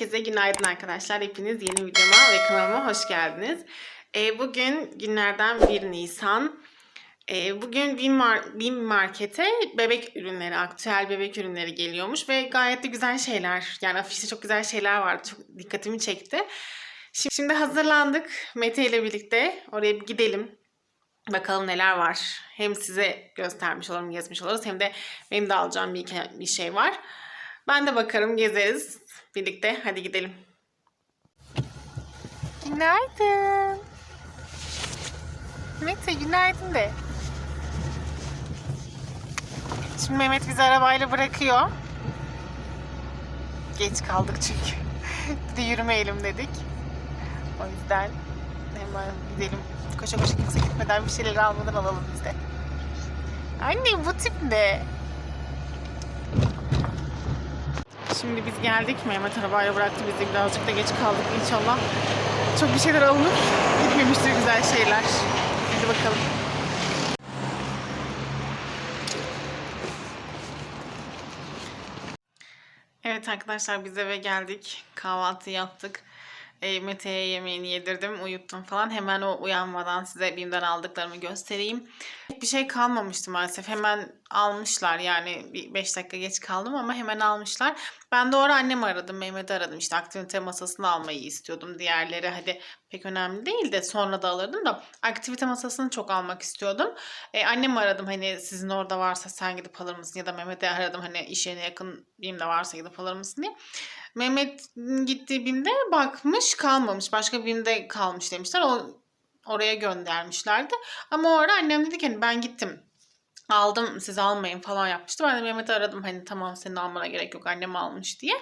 Herkese günaydın arkadaşlar. Hepiniz yeni videoma ve kanalıma hoş geldiniz. Ee, bugün günlerden 1 Nisan. Ee, bugün bir, mar- bir markete bebek ürünleri, aktüel bebek ürünleri geliyormuş ve gayet de güzel şeyler. Yani afişte çok güzel şeyler vardı. Çok dikkatimi çekti. Şimdi, şimdi hazırlandık Mete ile birlikte. Oraya bir gidelim. Bakalım neler var. Hem size göstermiş olurum, gezmiş oluruz. Hem de benim de alacağım bir, bir şey var. Ben de bakarım, gezeriz birlikte. Hadi gidelim. Günaydın. Mete günaydın de. Şimdi Mehmet bizi arabayla bırakıyor. Geç kaldık çünkü. bir de yürümeyelim dedik. O yüzden hemen gidelim. Koşa koşa kimse gitmeden bir şeyler almadan alalım biz de. Anne bu tip ne? Şimdi biz geldik. Mehmet arabayla bıraktı bizi. Birazcık da geç kaldık inşallah. Çok bir şeyler alınıp gitmemiştir güzel şeyler. Hadi bakalım. Evet arkadaşlar biz eve geldik. Kahvaltı yaptık. E, Mete'ye yemeğini yedirdim, uyuttum falan. Hemen o uyanmadan size BİM'den aldıklarımı göstereyim. Bir şey kalmamıştı maalesef. Hemen almışlar yani bir 5 dakika geç kaldım ama hemen almışlar. Ben orada annemi aradım, Mehmet'i aradım. İşte aktivite masasını almayı istiyordum. Diğerleri hadi pek önemli değil de sonra da alırdım da aktivite masasını çok almak istiyordum. E, annemi aradım hani sizin orada varsa sen gidip alır mısın ya da Mehmet'i aradım hani iş yerine yakın BİM'de varsa gidip alır mısın diye. Mehmet gittiği BİM'de bakmış kalmamış. Başka BİM'de kalmış demişler. O oraya göndermişlerdi. Ama o ara annem dedi ki hani ben gittim. Aldım siz almayın falan yapmıştı. Ben de Mehmet'i aradım hani tamam senin almana gerek yok annem almış diye.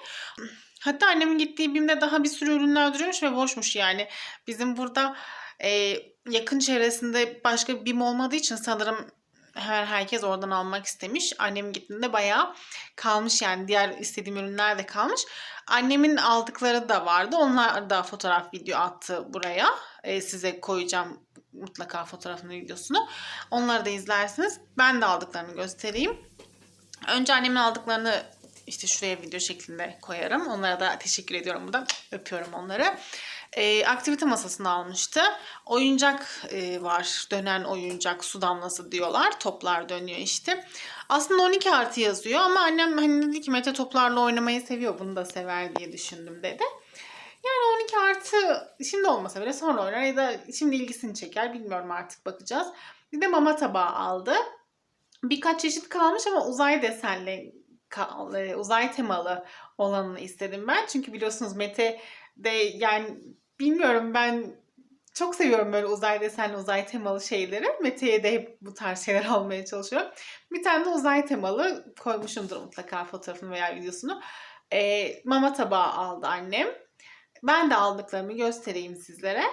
Hatta annemin gittiği BİM'de daha bir sürü ürünler duruyormuş ve boşmuş yani. Bizim burada e, yakın çevresinde başka BİM olmadığı için sanırım her herkes oradan almak istemiş. Annem gittiğinde bayağı kalmış yani diğer istediğim ürünler de kalmış. Annemin aldıkları da vardı. Onlar da fotoğraf video attı buraya. Ee, size koyacağım mutlaka fotoğrafını videosunu. Onları da izlersiniz. Ben de aldıklarını göstereyim. Önce annemin aldıklarını işte şuraya video şeklinde koyarım. Onlara da teşekkür ediyorum buradan. Öpüyorum onları. Ee, aktivite masasını almıştı. Oyuncak e, var. Dönen oyuncak su damlası diyorlar. Toplar dönüyor işte. Aslında 12 artı yazıyor ama annem hani dedi ki Mete toplarla oynamayı seviyor. Bunu da sever diye düşündüm dedi. Yani 12 artı şimdi olmasa bile sonra oynar ya da şimdi ilgisini çeker. Bilmiyorum artık bakacağız. Bir de mama tabağı aldı. Birkaç çeşit kalmış ama uzay desenli, e, uzay temalı olanını istedim ben. Çünkü biliyorsunuz Mete de yani bilmiyorum ben çok seviyorum böyle uzay desenli, uzay temalı şeyleri. Mete'ye de hep bu tarz şeyler almaya çalışıyorum. Bir tane de uzay temalı koymuşumdur mutlaka fotoğrafını veya videosunu. Ee, mama tabağı aldı annem. Ben de aldıklarımı göstereyim sizlere.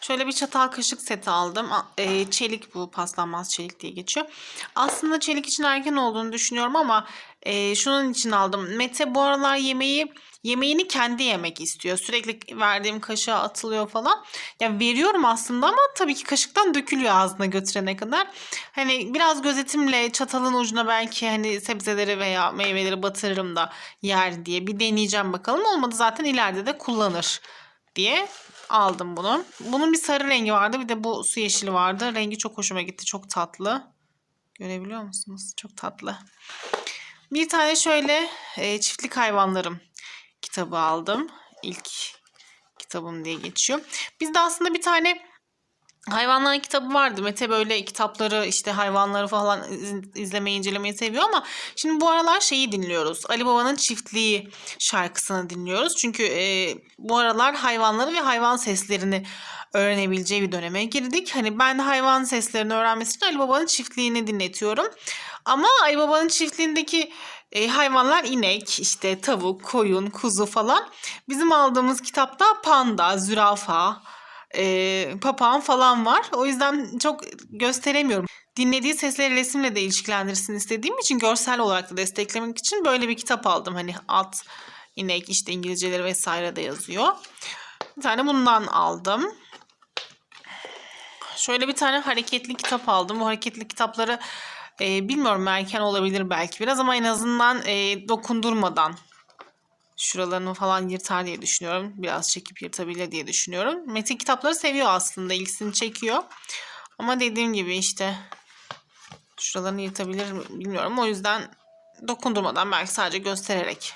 Şöyle bir çatal kaşık seti aldım. E, çelik bu paslanmaz çelik diye geçiyor. Aslında çelik için erken olduğunu düşünüyorum ama e, şunun için aldım. Mete bu aralar yemeği yemeğini kendi yemek istiyor. Sürekli verdiğim kaşığa atılıyor falan. Ya veriyorum aslında ama tabii ki kaşıktan dökülüyor ağzına götürene kadar. Hani biraz gözetimle çatalın ucuna belki hani sebzeleri veya meyveleri batırırım da yer diye bir deneyeceğim bakalım. Olmadı zaten ileride de kullanır diye aldım bunu. Bunun bir sarı rengi vardı bir de bu su yeşili vardı. Rengi çok hoşuma gitti. Çok tatlı. Görebiliyor musunuz? Çok tatlı. Bir tane şöyle e, çiftlik hayvanlarım kitabı aldım. İlk kitabım diye geçiyor. Bizde aslında bir tane hayvanlar kitabı vardı. Mete böyle kitapları işte hayvanları falan iz- izlemeyi incelemeyi seviyor ama şimdi bu aralar şeyi dinliyoruz. Ali Baba'nın Çiftliği şarkısını dinliyoruz. Çünkü e, bu aralar hayvanları ve hayvan seslerini öğrenebileceği bir döneme girdik. Hani ben hayvan seslerini öğrenmesi için Ali Baba'nın Çiftliğini dinletiyorum. Ama Ali Baba'nın çiftliğindeki e, hayvanlar inek, işte tavuk, koyun, kuzu falan. Bizim aldığımız kitapta panda, zürafa, e, papağan falan var. O yüzden çok gösteremiyorum. Dinlediği sesleri resimle de ilişkilendirsin istediğim için görsel olarak da desteklemek için böyle bir kitap aldım. Hani at, inek, işte İngilizceleri vesaire de yazıyor. Bir tane bundan aldım. Şöyle bir tane hareketli kitap aldım. Bu hareketli kitapları e, bilmiyorum erken olabilir belki biraz ama en azından e, dokundurmadan Şuralarını falan yırtar diye düşünüyorum. Biraz çekip yırtabilir diye düşünüyorum. Metin kitapları seviyor aslında. ilgisini çekiyor. Ama dediğim gibi işte şuralarını yırtabilir mi bilmiyorum. O yüzden dokundurmadan belki sadece göstererek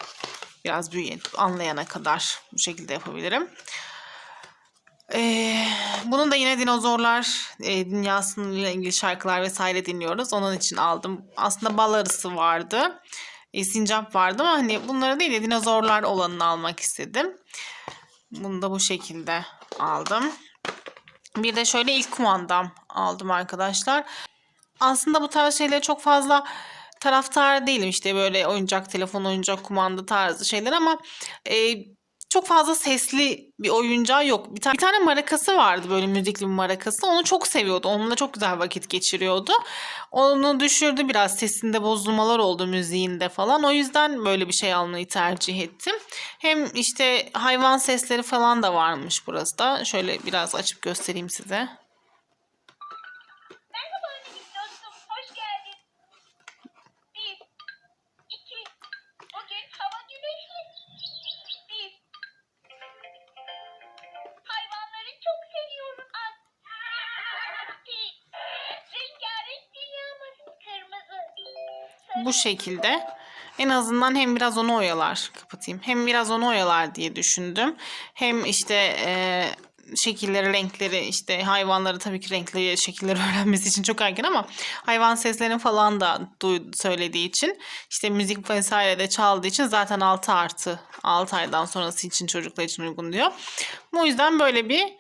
biraz büyüyen anlayana kadar bu şekilde yapabilirim. Ee, bunun da yine dinozorlar e, dünyasıyla ilgili şarkılar vesaire dinliyoruz. Onun için aldım. Aslında bal arısı vardı. E, sincap vardı ama hani bunları değil de dinozorlar olanını almak istedim. Bunu da bu şekilde aldım. Bir de şöyle ilk kumandam aldım arkadaşlar. Aslında bu tarz şeyleri çok fazla taraftar değilim işte böyle oyuncak telefon oyuncak kumanda tarzı şeyler ama e, çok fazla sesli bir oyuncağı yok. Bir, ta- bir tane marakası vardı böyle müzikli bir marakası. Onu çok seviyordu. Onunla çok güzel vakit geçiriyordu. Onu düşürdü biraz. Sesinde bozulmalar oldu müziğinde falan. O yüzden böyle bir şey almayı tercih ettim. Hem işte hayvan sesleri falan da varmış burası da. Şöyle biraz açıp göstereyim size. Bu şekilde. En azından hem biraz onu oyalar. Kapatayım. Hem biraz onu oyalar diye düşündüm. Hem işte e, şekilleri, renkleri, işte hayvanları tabii ki renkli şekilleri öğrenmesi için çok erken ama hayvan seslerini falan da duy- söylediği için işte müzik vesaire de çaldığı için zaten 6 artı 6 aydan sonrası için çocuklar için uygun diyor. Bu yüzden böyle bir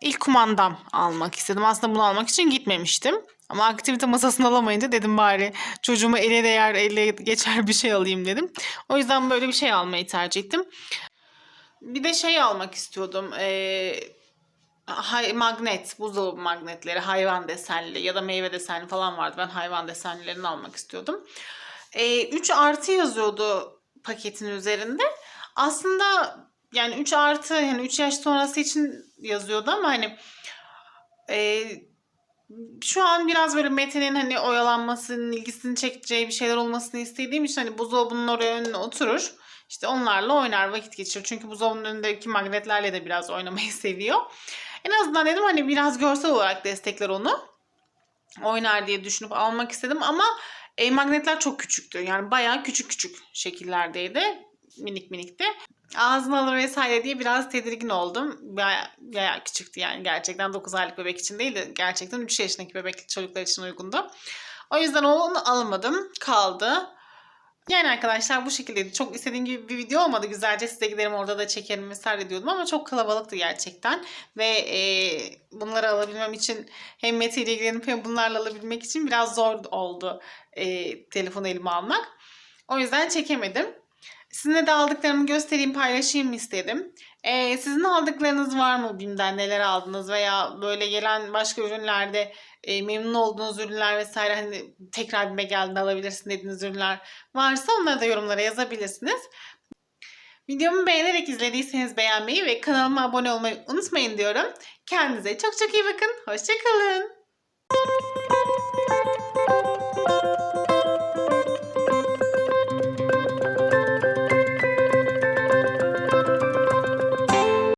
ilk kumandam almak istedim. Aslında bunu almak için gitmemiştim. Ama aktivite masasını alamayınca dedim bari çocuğuma ele değer, ele geçer bir şey alayım dedim. O yüzden böyle bir şey almayı tercih ettim. Bir de şey almak istiyordum. Ee, hay, magnet, buzdolabı magnetleri, hayvan desenli ya da meyve desenli falan vardı. Ben hayvan desenlilerini almak istiyordum. Ee, 3 artı yazıyordu paketin üzerinde. Aslında yani 3 artı yani 3 yaş sonrası için yazıyordu ama hani e, şu an biraz böyle Mete'nin hani oyalanmasının, ilgisini çekeceği bir şeyler olmasını istediğim için hani buzdolabının oraya önüne oturur. İşte onlarla oynar, vakit geçirir. Çünkü buzdolabının önündeki magnetlerle de biraz oynamayı seviyor. En azından dedim hani biraz görsel olarak destekler onu. Oynar diye düşünüp almak istedim ama e, magnetler çok küçüktü. Yani bayağı küçük küçük şekillerdeydi. Minik minikti. Ağzına alır vesaire diye biraz tedirgin oldum. Bayağı, bayağı küçüktü yani gerçekten 9 aylık bebek için değil de gerçekten 3 yaşındaki bebek çocuklar için uygundu. O yüzden onu almadım. Kaldı. Yani arkadaşlar bu şekildeydi. Çok istediğim gibi bir video olmadı. Güzelce size giderim orada da çekerim vesaire diyordum ama çok kalabalıktı gerçekten. Ve e, bunları alabilmem için hem Mete ile ilgilenip hem bunlarla alabilmek için biraz zor oldu e, telefonu elime almak. O yüzden çekemedim. Sizinle de aldıklarımı göstereyim, paylaşayım istedim. Ee, sizin aldıklarınız var mı BİM'den? Neler aldınız? Veya böyle gelen başka ürünlerde e, memnun olduğunuz ürünler vesaire hani tekrar BİM'e geldiğinde alabilirsin dediğiniz ürünler varsa onları da yorumlara yazabilirsiniz. Videomu beğenerek izlediyseniz beğenmeyi ve kanalıma abone olmayı unutmayın diyorum. Kendinize çok çok iyi bakın. Hoşçakalın.